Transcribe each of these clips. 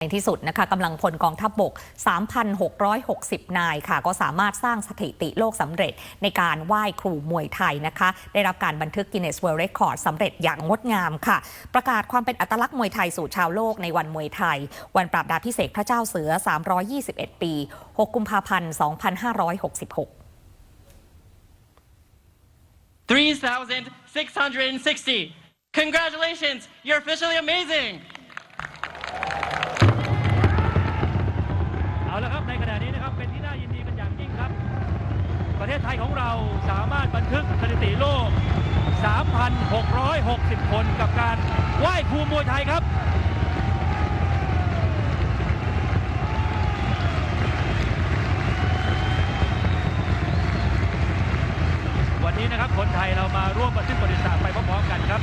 ในที่สุดนะคะกำลังพลกองทัพบบก 3,660 นายค่ะ ก็สามารถสร้างสถิติโลกสำเร็จในการไหว้ครูมวยไทยนะคะ ได้รับการบันทึก Guinness World Record สำเร็จอย่างงดงามค่ะ ประกาศความเป็นอัตลักษณ์มวยไทยสู่ชาวโลกในวันมวยไทย วันปราบดาพิเศษพระเจ้าเสือ 321 ปี 6 กุมภาพันธ์ 2566 3,660. Congratulations, you're officially amazing. ประเทศไทยของเราสามารถบันทึกสถิติโลก 3,660 คนกับการไหว้ครูมวยไทยครับวันนี้นะครับคนไทยเรามาร่วมบันทึกประวัติศาสตร์ไปพร้อมๆกันครับ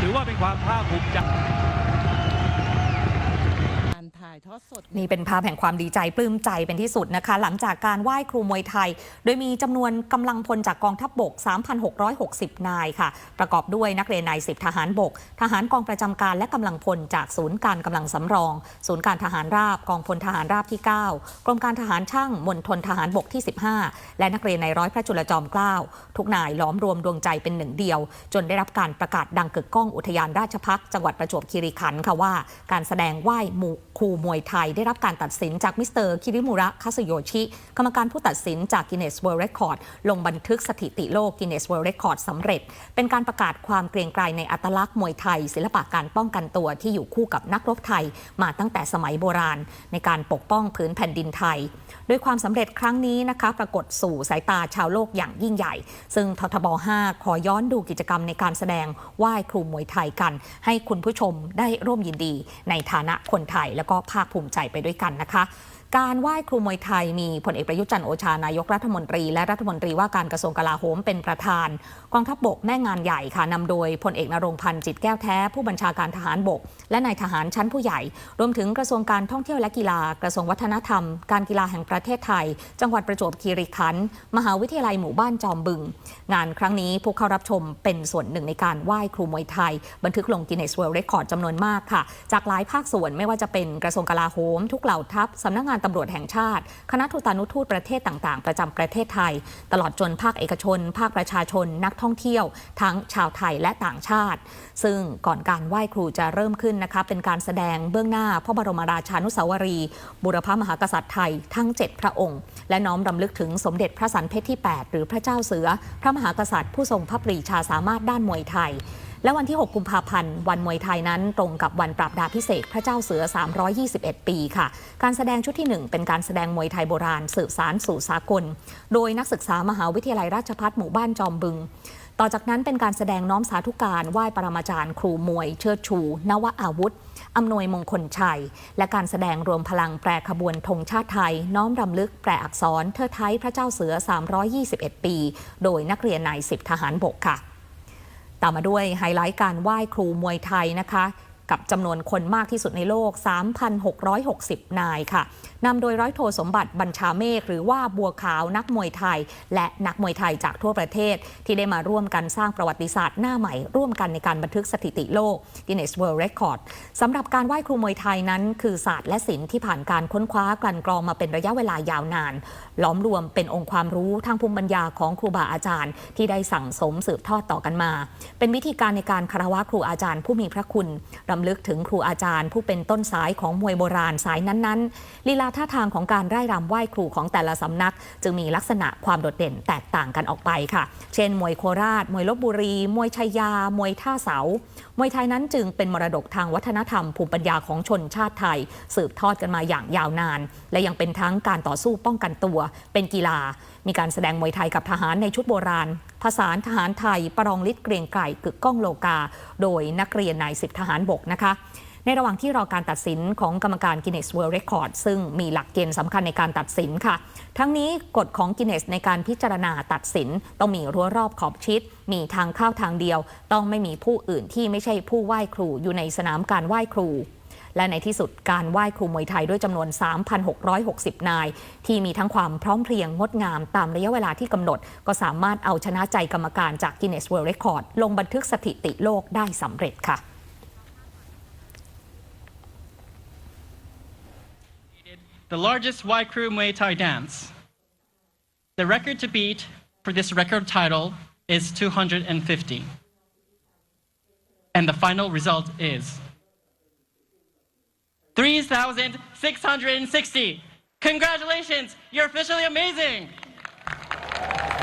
ถือว่าเป็นความภาคภูมิใจ นี่เป็นภาพแห่งความดีใจปลื้มใจเป็นที่สุดนะคะ หลังจากการไหว้ครูมวยไทย โดยมีจำนวนกำลังพลจากกองทัพบบก 3,660 นายค่ะ ประกอบด้วยนักเรียนนายสิบทหารบก ทหารกองประจำการและกำลังพลจากศูนย์การกำลังสำรอง ศูนย์การทหารราบกองพลทหารราบที่ 9 กรมการทหารช่างมณฑลทหารบกที่ 15 และนักเรียนในร้อยพระจุลจอมเกล้าทุกนายล้อมรวมดวงใจเป็นหนึ่งเดียว จนได้รับการประกาศดังกึกก้องอุทยานราชพักจังหวัดประจวบคีรีขันธ์ค่ะว่า การแสดงไหว้หมู่ครูมวยไทยได้รับการตัดสินจากมิสเตอร์คิริมุระคาสโยชิ กรรมการผู้ตัดสินจาก Guinness World Record ลงบันทึกสถิติโลก Guinness World Record สำเร็จ เป็นการประกาศความเกรียงไกรในอัตลักษณ์มวยไทย ศิลปะการป้องกันตัวที่อยู่คู่กับนักรบไทย มาตั้งแต่สมัยโบราณ ในการปกป้องพื้นแผ่นดินไทยด้วยความสำเร็จครั้งนี้นะคะปรากฏสู่สายตาชาวโลกอย่างยิ่งใหญ่ ซึ่งททบ 5 ขอย้อนดูกิจกรรมในการแสดงไหว้ครูมวยไทยกัน ให้คุณผู้ชมได้ร่วมยินดีในฐานะคนไทยแล้วก็ภาคภูมิใจไปด้วยกันนะคะ การไหว้ครูมวยไทยมีพลเอกประยุจันโอชานายกรัฐมนตรี และรัฐมนตรีว่าการกระทรวงกลาโหมเป็นประธาน กองทัพบบกแม่งานใหญ่ค่ะนำโดยพลเอกนรงพันธ์จิตแก้วแท้ ผู้บัญชาการทหารบก และนายทหารชั้นผู้ใหญ่ รวมถึงกระทรวงการท่องเที่ยวและกีฬากระทรวงวัฒนธรรม การกีฬาแห่งประเทศไทย จังหวัดประจวบคีรีขันธ์มหาวิทยาลัยหมู่บ้านจอมบึง งานครั้งนี้ผู้เข้ารับชมเป็นส่วนหนึ่งในการไหว้ครูมวยไทย บันทึกลงกินเนสเวิลด์เรคคอร์ดจำนวนมากค่ะ จากหลายภาคส่วนไม่ว่าจะเป็นกระทรวงกลาโหม ทุกเหล่าทัพสำนักงานตำรวจแห่งชาติ คณะทูตานุทูตประเทศต่างๆ ประจำประเทศไทย ตลอดจนภาคเอกชน ภาคประชาชน นักท่องเที่ยว ทั้งชาวไทยและต่างชาติ ซึ่งก่อนการไหว้ครูจะเริ่มขึ้นนะคะ เป็นการแสดงเบื้องหน้าพระบรมราชานุสาวรี บุรพมหากษัตริย์ไทยทั้ง 7 พระองค์ และน้อมรำลึกถึงสมเด็จพระสันเพชรที่ 8 หรือพระเจ้าเสือ พระมหากษัตริย์ผู้ทรงพระปรีชาสามารถด้านมวยไทย และวันที่ 6 กุมภาพันธ์ วันมวยไทยนั้นตรงกับวันปราบดาพิเศษพระเจ้าเสือ 321 ปีค่ะ การแสดงชุดที่ 1 เป็นการแสดงมวยไทยโบราณสืบสารสู่สากล โดยนักศึกษามหาวิทยาลัยราชภัฏหมู่บ้านจอมบึง ต่อจากนั้นเป็นการแสดงน้อมสาธุการไหว้ปรมาจารย์ ครูมวย เชิดชู นวอาวุธอำนวยมงคลชัย และการแสดงรวมพลังแปรขบวนธงชาติไทย น้อมรำลึกแปรอักษรเทิดไทยพระเจ้าเสือ 321 ปี โดยนักเรียนนายสิบทหารบกค่ะ ตามมาด้วยไฮไลท์การไหว้ครูมวยไทยนะคะ กับจำนวนคนมากที่สุดในโลก 3,660 นายค่ะนำโดยร้อยโทสมบัติบัญชาเมฆหรือว่าบัวขาวนักมวยไทย และนักมวยไทยจากทั่วประเทศ ที่ได้มาร่วมกันสร้างประวัติศาสตร์หน้าใหม่ ร่วมกันในการบันทึกสถิติโลก Guinness World Record สำหรับการไหว้ครูมวยไทยนั้น คือศาสตร์และศิลป์ที่ผ่านการค้นคว้ากลั่นกรองมาเป็นระยะเวลายาวนาน ล้อมรวมเป็นองค์ความรู้ทางภูมิปัญญาของครูบาอาจารย์ ที่ได้สั่งสมสืบทอดต่อกันมา เป็นวิธีการในการคารวะครูอาจารย์ผู้มีพระคุณรำลึกถึงครูอาจารย์ ผู้เป็นต้นสายของมวยโบราณสายนั้นๆ ลีลาท่าทางของการไร่รำไหว้ครูของแต่ละสำนัก จึงมีลักษณะความโดดเด่นแตกต่างกันออกไปค่ะ เช่น มวยโคราช มวยลบบุรี มวยชัยยา มวยท่าเสา มวยไทยนั้นจึงเป็นมรดกทางวัฒนธรรมภูมิปัญญาของชนชาติไทย สืบทอดกันมาอย่างยาวนาน และยังเป็นทั้งการต่อสู้ป้องกันตัว เป็นกีฬามีการแสดงมวยไทยกับทหารในชุดโบราณ ผสานทหารไทย ประรองฤทธิ์เกรียงไกรกึกก้องโลกา โดยนักเรียนนายสิบทหารบกนะคะในระหว่างที่รอการตัดสินของกรรมการ Guinness World Record ซึ่งมีหลักเกณฑ์สำคัญในการตัดสินค่ะ ทั้งนี้กฎของ Guinness ในการพิจารณาตัดสิน ต้องมีรั้วรอบขอบชิด มีทางเข้าทางเดียว ต้องไม่มีผู้อื่นที่ไม่ใช่ผู้ไหว้ครูอยู่ในสนามการไหว้ครู และในที่สุดการไหว้ครูมวยไทยด้วยจำนวน 3,660 นาย ที่มีทั้งความพร้อมเพรียงงดงามตามระยะเวลาที่กำหนด ก็สามารถเอาชนะใจกรรมการจาก Guinness World Record ลงบันทึกสถิติโลกได้สำเร็จค่ะ The largest Y Crew Muay Thai dance. The record to beat for this record title is 250. And the final result is 3,660. Congratulations! You're officially amazing!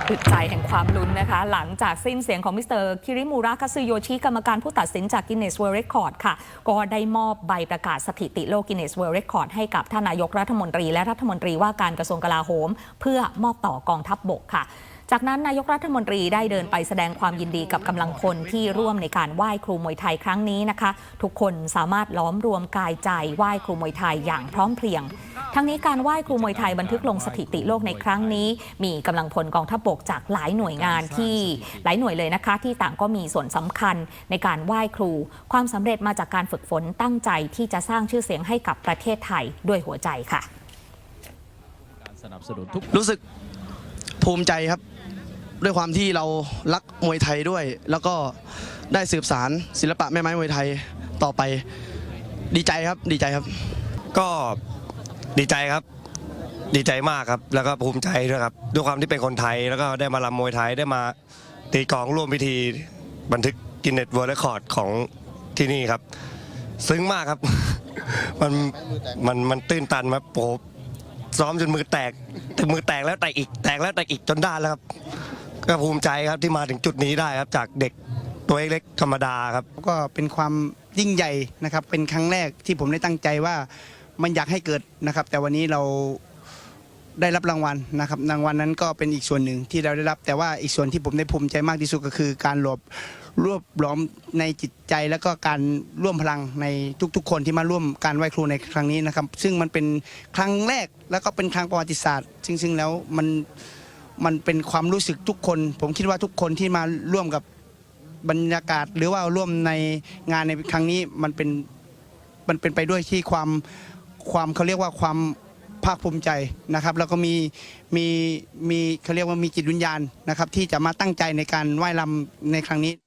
อึดใจแห่งความลุ้นนะคะ หลังจากสิ้นเสียงของมิสเตอร์คิริมูระคาซึโยชิกรรมการผู้ตัดสินจาก Guinness World Record ค่ะ ก็ได้มอบใบประกาศสถิติโลก Guinness World Record ให้กับท่านนายกรัฐมนตรีและรัฐมนตรีว่าการกระทรวงกลาโหม เพื่อมอบต่อกองทัพบบกค่ะ จากนั้นนายกรัฐมนตรีได้เดินไปแสดงความยินดีกับกำลังพลที่ร่วมในการไหว้ครูมวยไทยครั้งนี้นะคะ ทุกคนสามารถล้อมรวมกายใจไหว้ครูมวยไทยอย่างพร้อมเพรียง ทั้งนี้การไหว้ครูมวยไทยบันทึกลงสถิติโลกในครั้งนี้ มีกำลังพลกองทัพบกจากหลายหน่วยงานที่หลายหน่วยเลยนะคะ ที่ต่างก็มีส่วนสำคัญในการไหว้ครู ความสำเร็จมาจากการฝึกฝนตั้งใจที่จะสร้างชื่อเสียงให้กับประเทศไทยด้วยหัวใจค่ะ การสนับสนุนทุกรู้สึก ภูมิใจครับ ด้วยความที่เรารักมวยไทยด้วย แล้วก็ได้สืบสารศิลปะแม่ไม้มวยไทยต่อไป ดีใจครับดีใจครับ ก็ดีใจครับ ดีใจมากครับ แล้วก็ภูมิใจด้วยครับด้วยความที่เป็นคนไทยแล้วก็ได้มาลำมวยไทยได้มาตีกลองร่วมพิธีบันทึกกินเน็ตเวิร์ดเรคอร์ดของที่นี่ครับ ซึ้งมากครับ มันมันมันตื้นตันมาโอ้ ซ้อมจนมือแตกแต่มือแตกแล้วแตกอีกแตกแล้วแตกอีกจนได้แล้วครับก็ภูมิใจครับที่มาถึงจุดนี้ได้ครับ จากเด็กตัวเล็กธรรมดาครับ ก็เป็นความยิ่งใหญ่นะครับ เป็นครั้งแรกที่ผมได้ตั้งใจว่ามันอยากให้เกิดนะครับ แต่วันนี้เรา ได้รับรางวัลนะครับรางวัลนั้นก็เป็นอีกส่วนหนึ่งที่เราได้รับ แต่ว่าอีกส่วนที่ผมได้ภูมิใจมากที่สุดก็คือการรวบรวบรวมในจิตใจแล้วก็การร่วมพลังในทุกๆ คนที่มาร่วมการไหว้ครูในครั้งนี้นะครับ ซึ่งมันเป็นครั้งแรกแล้วก็เป็นครั้งประวัติศาสตร์ซึ่งซึ่งแล้วมันมันเป็นความรู้สึกทุกคน ผมคิดว่าทุกคนที่มาร่วมกับบรรยากาศ หรือว่าร่วมในงานในครั้งนี้มันเป็นมันเป็นไปด้วยที่ความความเขาเรียกว่าความ ภาคภูมิใจนะครับ แล้วก็มีมีมีเขาเรียกว่ามีจิตวิญญาณนะครับ ที่จะมาตั้งใจในการไหว้ลำในครั้งนี้